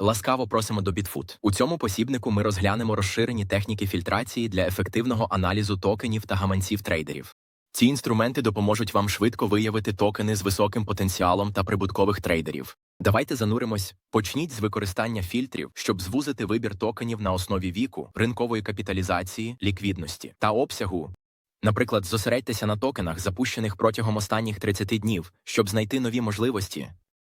Ласкаво просимо до Bitfoot. У цьому посібнику ми розглянемо розширені техніки фільтрації для ефективного аналізу токенів та гаманців трейдерів. Ці інструменти допоможуть вам швидко виявити токени з високим потенціалом та прибуткових трейдерів. Давайте зануримось. Почніть з використання фільтрів, щоб звузити вибір токенів на основі віку, ринкової капіталізації, ліквідності та обсягу. Наприклад, зосередьтеся на токенах, запущених протягом останніх 30 днів, щоб знайти нові можливості.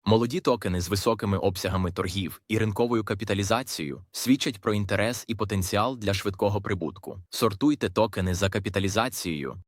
Молоді токени з високими обсягами торгів і ринковою капіталізацією свідчать про інтерес і потенціал для швидкого прибутку. Сортуйте токени за капіталізацією.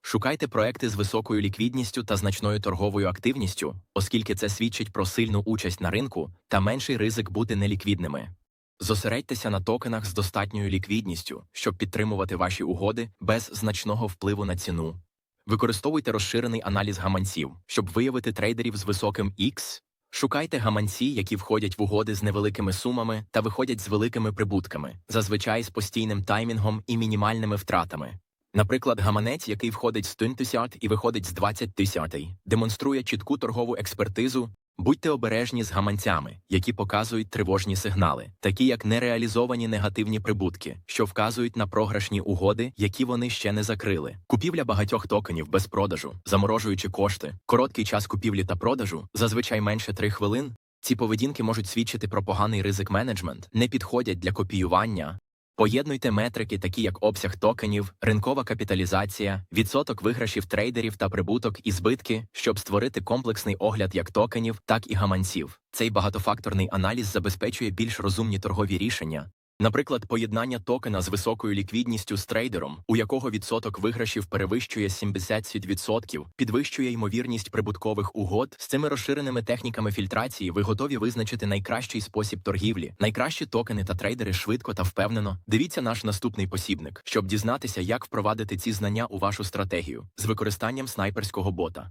Шукайте проекти з високою ліквідністю та значною торговою активністю, оскільки це свідчить про сильну участь на ринку та менший ризик бути неліквідними. Зосередьтеся на токенах з достатньою ліквідністю, щоб підтримувати ваші угоди без значного впливу на ціну. Використовуйте розширений аналіз гаманців, щоб виявити трейдерів з високим X. Шукайте гаманці, які входять в угоди з невеликими сумами та виходять з великими прибутками, зазвичай з постійним таймінгом і мінімальними втратами. Наприклад, гаманець, який входить з 10 і виходить з 20 тисяч, демонструє чітку торгову експертизу. Будьте обережні з гаманцями, які показують тривожні сигнали, такі як нереалізовані негативні прибутки, що вказують на програшні угоди, які вони ще не закрили. Купівля багатьох токенів без продажу, заморожуючи кошти, короткий час купівлі та продажу, зазвичай менше 3 хвилин. Ці поведінки можуть свідчити про поганий ризик менеджмент, не підходять для копіювання. Поєднуйте метрики, такі як обсяг токенів, ринкова капіталізація, відсоток виграшів трейдерів та прибуток і збитки, щоб створити комплексний огляд як токенів, так і гаманців. Цей багатофакторний аналіз забезпечує більш розумні торгові рішення. Наприклад, поєднання токена з високою ліквідністю з трейдером, у якого відсоток виграшів перевищує 70%, підвищує ймовірність прибуткових угод. З цими розширеними техніками фільтрації ви готові визначити найкращий спосіб торгівлі, найкращі токени та трейдери швидко та впевнено. Дивіться наш наступний посібник, щоб дізнатися, як впровадити ці знання у вашу стратегію з використанням снайперського бота.